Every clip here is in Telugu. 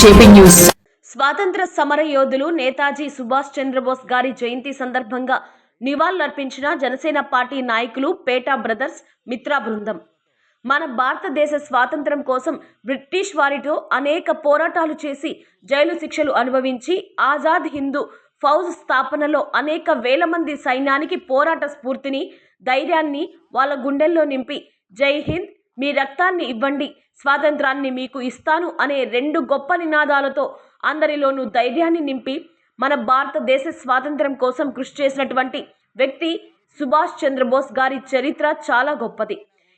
JP news. స్వాతంత్ర సమర యోధులు నేతాజీ సుభాష్ చంద్రబోస్ గారి జయంతి సందర్భంగా నివాళులర్పించిన జనసేన పార్టీ నాయకులు పేటా బ్రదర్స్ మిత్రా బృందం. మన భారతదేశ స్వాతంత్రం కోసం బ్రిటిష్ వారితో అనేక పోరాటాలు చేసి జైలు శిక్షలు అనుభవించి ఆజాద్ హిందూ ఫౌజ్ స్థాపనలో అనేక వేల మంది సైన్యానికి పోరాట స్ఫూర్తిని ధైర్యాన్ని వాళ్ళ గుండెల్లో నింపి జై హింద్ మీ రక్తాన్ని ఇవ్వండి స్వాతంత్రాన్ని మీకు ఇస్తాను అనే రెండు గొప్ప నినాదాలతో అందరిలోనూ ధైర్యాన్ని నింపి మన భారతదేశ స్వాతంత్రం కోసం కృషి చేసినటువంటి వ్యక్తి సుభాష్ చంద్రబోస్ గారి చరిత్ర చాలా గొప్పది.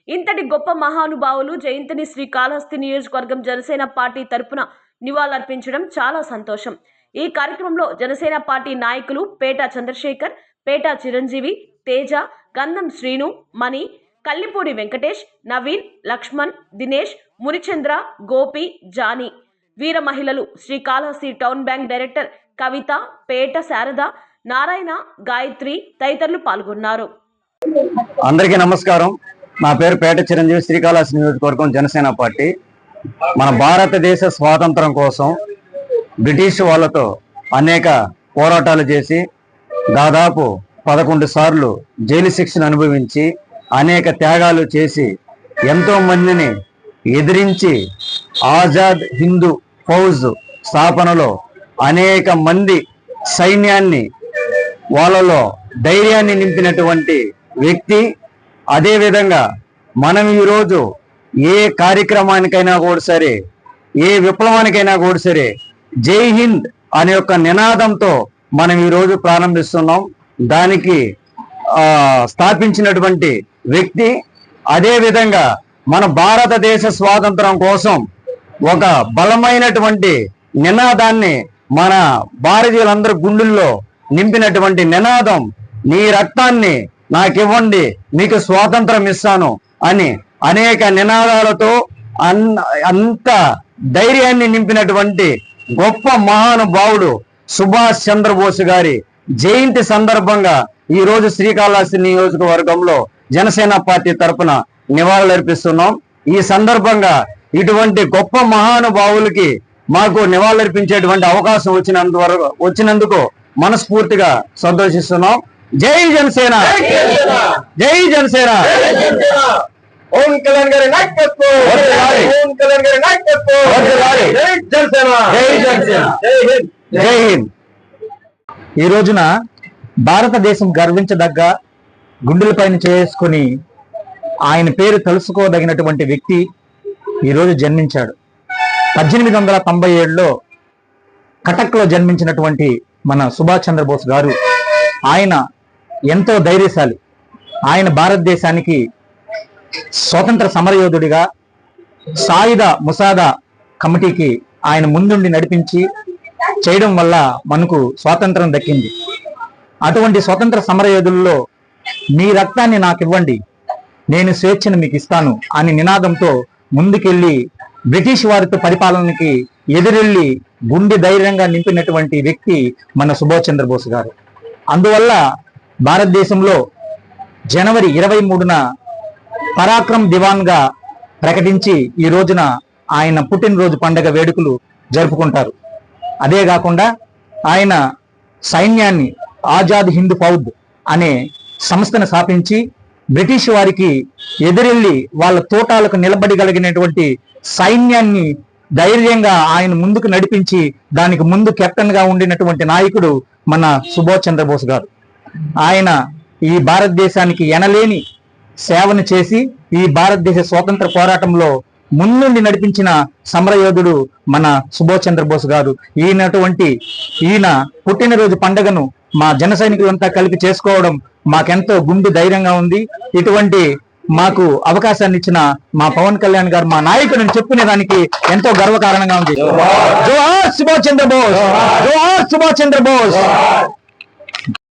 ఇంతటి గొప్ప మహానుభావులు జయంతిని శ్రీకాళహస్తి నియోజకవర్గం జనసేన పార్టీ తరపున నివాళులర్పించడం చాలా సంతోషం. ఈ కార్యక్రమంలో జనసేన పార్టీ నాయకులు పేట చంద్రశేఖర్ పేట చిరంజీవి తేజ గంధం శ్రీను మణి కల్లిపూడి వెంకటేష్ నవీన్ లక్ష్మణ్ దినేష్ మునిచంద్ర గోపి జానీ. వీర మహిళలు Srikalahasti town bank director Kavitha Peta Sarada Narayana Gayatri తదితరులు పాల్గొన్నారు. అందరికీ నమస్కారం. నా పేరు పేట చిరంజీవి శ్రీకాళహస్తి నియోజకవర్గం జనసేన పార్టీ. మన భారతదేశ స్వాతంత్రం కోసం బ్రిటిష్ వాళ్ళతో అనేక పోరాటాలు చేసి దాదాపు పదకొండు సార్లు జైలు శిక్షను అనుభవించి అనేక త్యాగాలు చేసి ఎంతో మందిని ఎదిరించి ఆజాద్ హిందూ ఫౌజ్ స్థాపనలో అనేక మంది సైన్యాన్ని వాళ్ళలో ధైర్యాన్ని నింపినటువంటి వ్యక్తి. అదేవిధంగా మనం ఈరోజు ఏ కార్యక్రమానికైనా కూడా సరే ఏ విప్లవానికైనా కూడా సరే జై హింద్ అనే యొక్క నినాదంతో మనం ఈరోజు ప్రారంభిస్తున్నాం. దానికి స్థాపించినటువంటి వ్యక్తి అదే విధంగా మన భారతదేశ స్వాతంత్రం కోసం ఒక బలమైనటువంటి నినాదాన్ని మన భారతీయులందరి గుండెల్లో నింపినటువంటి నినాదం నీ రక్తాన్ని నాకివ్వండి మీకు స్వాతంత్రం ఇస్తాను అని అనేక నినాదాలతో అన్ అంత ధైర్యాన్ని నింపినటువంటి గొప్ప మహానుభావుడు సుభాష్ చంద్రబోస్ గారి జయంతి సందర్భంగా ఈరోజు శ్రీకాళహస్తి నియోజకవర్గంలో జనసేన పార్టీ తరపున నివాళులర్పిస్తున్నాం ఈ సందర్భంగా ఇటువంటి గొప్ప మహానుభావులకి మాకు నివాళులర్పించేటువంటి అవకాశం వచ్చినందు వరకు వచ్చినందుకు మనస్ఫూర్తిగా సంతోషిస్తున్నాం. జై జనసేన! జై జనసేన! ఓం కళ్యాణ్ గారి నాయకత్వం. ఓం కళ్యాణ్ గారి నాయకత్వం. జై జనసేన! జై జనసేన. జై హింద్! జై హింద్! ఈ రోజున భారతదేశం గర్వించదగ్గ గుండెలపైన చేసుకుని ఆయన పేరు తలుసుకోదగినటువంటి వ్యక్తి ఈరోజు జన్మించాడు. పద్దెనిమిది వందల తొంభై ఏడులో కటక్లో జన్మించినటువంటి మన సుభాష్ చంద్రబోస్ గారు ఆయన ఎంతో ధైర్యశాలి. ఆయన భారతదేశానికి స్వతంత్ర సమరయోధుడిగా సాయుధ ముసాదా కమిటీకి ఆయన ముందుండి నడిపించి చేయడం వల్ల మనకు స్వాతంత్రం దక్కింది. అటువంటి స్వతంత్ర సమరయోధుల్లో మీ రక్తాన్ని నాకు ఇవ్వండి నేను స్వేచ్ఛను మీకు ఇస్తాను అని నినాదంతో ముందుకెళ్ళి బ్రిటిష్ వారితో పరిపాలనకి ఎదురెళ్ళి గుండె ధైర్యంగా నింపినటువంటి వ్యక్తి మన సుభాష్ చంద్రబోస్ గారు. అందువల్ల భారతదేశంలో జనవరి ఇరవై మూడున పరాక్రమ్ దివాన్గా ప్రకటించి ఈ రోజున ఆయన పుట్టినరోజు పండగ వేడుకలు జరుపుకుంటారు. అదే కాకుండా ఆయన సైన్యాన్ని ఆజాద్ హింద్ ఫౌద్ అనే సంస్థను స్థాపించి బ్రిటిష్ వారికి ఎదురెళ్ళి వాళ్ళ తోటాలకు నిలబడగలిగినటువంటి సైన్యాన్ని ధైర్యంగా ఆయన ముందుకు నడిపించి దానికి ముందు కెప్టెన్గా ఉండినటువంటి నాయకుడు మన సుభాష్ చంద్రబోస్ గారు. ఆయన ఈ భారతదేశానికి ఎనలేని సేవను చేసి ఈ భారతదేశ స్వాతంత్ర పోరాటంలో ముందుండి నడిపించిన సమరయోధుడు మన సుభాష్ చంద్రబోస్ గారు. ఈయనటువంటి ఈయన పుట్టినరోజు పండుగను మా జన సైనికులంతా కలిపి చేసుకోవడం మాకెంతో గుండు ధైర్యంగా ఉంది. ఇటువంటి మాకు అవకాశాన్ని ఇచ్చిన మా పవన్ కళ్యాణ్ గారు మా నాయకుడిని చెప్పుకునే దానికి ఎంతో గర్వకారణంగా ఉంది. జోహార్! సుభాష్ చంద్రబోస్! జోహార్ సుభాష్ చంద్రబోస్!